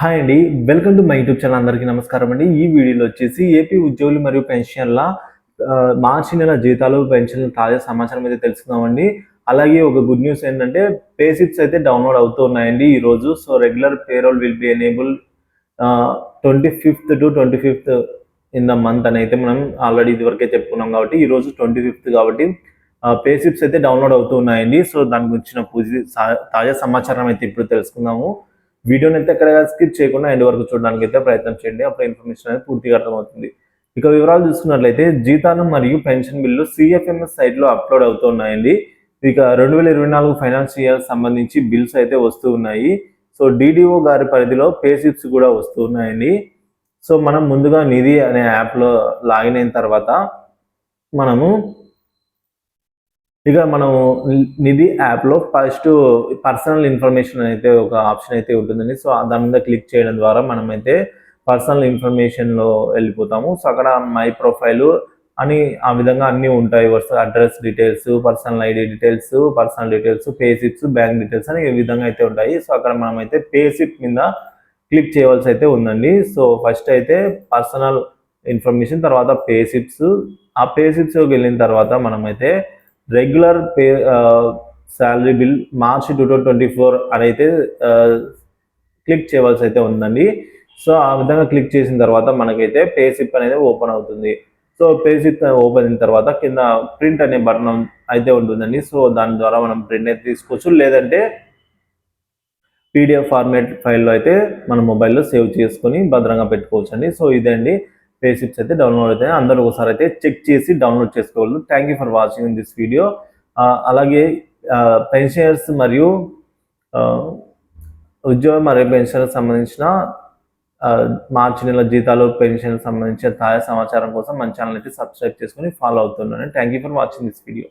Hi అండి welcome to my YouTube channel అందరికీ నమస్కారం అండి. ఈ వీడియోలో వచ్చేసి ఏపీ ఉద్యోగులు మరియు పెన్షన్ల మార్చి నెల జీతాలు పెన్షన్ల తాజా సమాచారం అయితే తెలుసుకుందామండి అలాగే ఒక గుడ్ న్యూస్ ఏంటంటే పేసిప్స్ అయితే డౌన్లోడ్ అవుతూ ఉన్నాయండి ఈ రోజు. So regular payroll will be enable twenty fifth to twenty fifth in the month అని అయితే మనం ఆల్రెడీ ఇదివరకే చెప్పుకున్నాం కాబట్టి ఈ రోజు ట్వంటీ ఫిఫ్త్ కాబట్టి పేసిప్స్ అయితే డౌన్లోడ్ అవుతూ ఉన్నాయండి. సో దాని గురించిన పూజ తాజా సమాచారం అయితే ఇప్పుడు తెలుసుకుందాము. వీడియోని అయితే ఎక్కడ స్కిప్ చేయకుండా ఎండ్ వరకు చూడడానికి అయితే ప్రయత్నం చేయండి. అప్పుడు ఇన్ఫర్మేషన్ అనేది పూర్తిగా అర్థమవుతుంది. ఇక వివరాలు చూసుకున్నట్లయితే జీతాలు మరియు పెన్షన్ బిల్లు సిఎఫ్ఎంఎస్ సైట్లో అప్లోడ్ అవుతున్నాయండి. ఇక రెండు వేల ఇరవై నాలుగు ఫైనాన్స్ ఇయర్ సంబంధించి బిల్స్ అయితే వస్తూ ఉన్నాయి. సో డిడిఓ గారి పరిధిలో పే స్లిప్స్ కూడా వస్తూ ఉన్నాయండి. సో మనం ముందుగా నిధి అనే యాప్లో లాగిన్ అయిన తర్వాత మనము ఇక మనము నిధి యాప్లో ఫస్ట్ పర్సనల్ ఇన్ఫర్మేషన్ అయితే ఒక ఆప్షన్ అయితే ఉంటుందండి. సో దాని మీద క్లిక్ చేయడం ద్వారా మనమైతే పర్సనల్ ఇన్ఫర్మేషన్లో వెళ్ళిపోతాము. సో అక్కడ మై ప్రొఫైల్ అని ఆ విధంగా అన్నీ ఉంటాయి. వరుస address details personal ID details personal details payslips bank details అని ఈ విధంగా అయితే ఉంటాయి. సో అక్కడ మనమైతే పేసిప్ మీద క్లిక్ చేయవలసి అయితే ఉందండి. సో ఫస్ట్ అయితే పర్సనల్ ఇన్ఫర్మేషన్ తర్వాత పేసిప్స్ ఆ పేసిప్స్కి వెళ్ళిన తర్వాత మనమైతే regular pay salary bill March two thousand twenty four అని అయితే క్లిక్ చేయవలసి అయితే ఉందండి. సో ఆ విధంగా క్లిక్ చేసిన తర్వాత మనకైతే పేసిప్ అనేది ఓపెన్ అవుతుంది. సో పేసిప్ ఓపెన్ అయిన తర్వాత కింద ప్రింట్ అనే బటన్ అయితే ఉంటుందండి. సో దాని ద్వారా మనం ప్రింట్ అయితే తీసుకోవచ్చు. లేదంటే పీడిఎఫ్ ఫార్మేట్ ఫైల్లో అయితే మన మొబైల్లో సేవ్ చేసుకొని భద్రంగా పెట్టుకోవచ్చు అండి సో ఇదండి. పేసిప్స్ అయితే డౌన్లోడ్ అవుతాయి. అందరూ ఒకసారి అయితే చెక్ చేసి డౌన్లోడ్ చేసుకోవాలి thank you for watching this video అలాగే పెన్షనర్స్ మరియు ఉద్యోగం ఉద్యోగ మరియు పెన్షన్ సంబంధించిన మార్చి నెల జీతాలు పెన్షన్ సంబంధించిన తాజా సమాచారం కోసం మన ఛానల్ అయితే సబ్స్క్రైబ్ చేసుకొని ఫాలో అవుతున్నాను thank you for watching this video